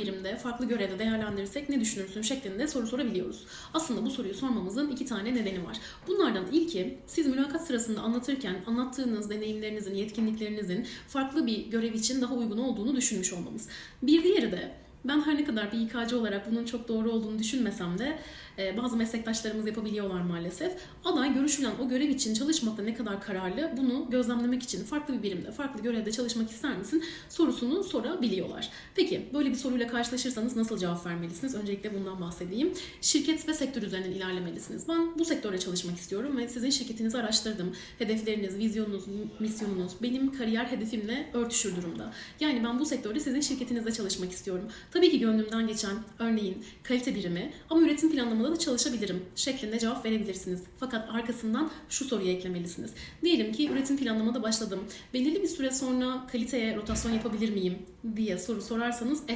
birimde, farklı görevde değerlendirirsek ne düşünürsün şeklinde soru sorabiliyoruz. Aslında bu soruyu sormamızın iki tane nedeni var. Bunlardan ilki siz mülakat sırasında anlatırken anlattığınız deneyimlerinizin, yetkinliklerinizin farklı bir görev için daha uygun olduğunu düşünmüş olmamız. Bir diğeri de ben her ne kadar bir İK'cı olarak bunun çok doğru olduğunu düşünmesem de e, bazı meslektaşlarımız yapabiliyorlar maalesef. Aday görüşülen o görev için çalışmakta ne kadar kararlı bunu gözlemlemek için farklı bir birimde, farklı görevde çalışmak ister misin sorusunu sorabiliyorlar. Peki böyle bir soruyla karşılaşırsanız nasıl cevap vermelisiniz? Öncelikle bundan bahsedeyim. Şirket ve sektör üzerinden ilerlemelisiniz. Ben bu sektörde çalışmak istiyorum ve sizin şirketinizi araştırdım. Hedefleriniz, vizyonunuz, misyonunuz benim kariyer hedefimle örtüşür durumda. Yani ben bu sektörde sizin şirketinizde çalışmak istiyorum. Tabii ki gönlümden geçen örneğin kalite birimi ama üretim planlamada da çalışabilirim şeklinde cevap verebilirsiniz. Fakat arkasından şu soruyu eklemelisiniz. Diyelim ki üretim planlamada başladım. Belirli bir süre sonra kaliteye rotasyon yapabilir miyim diye soru sorarsanız efsane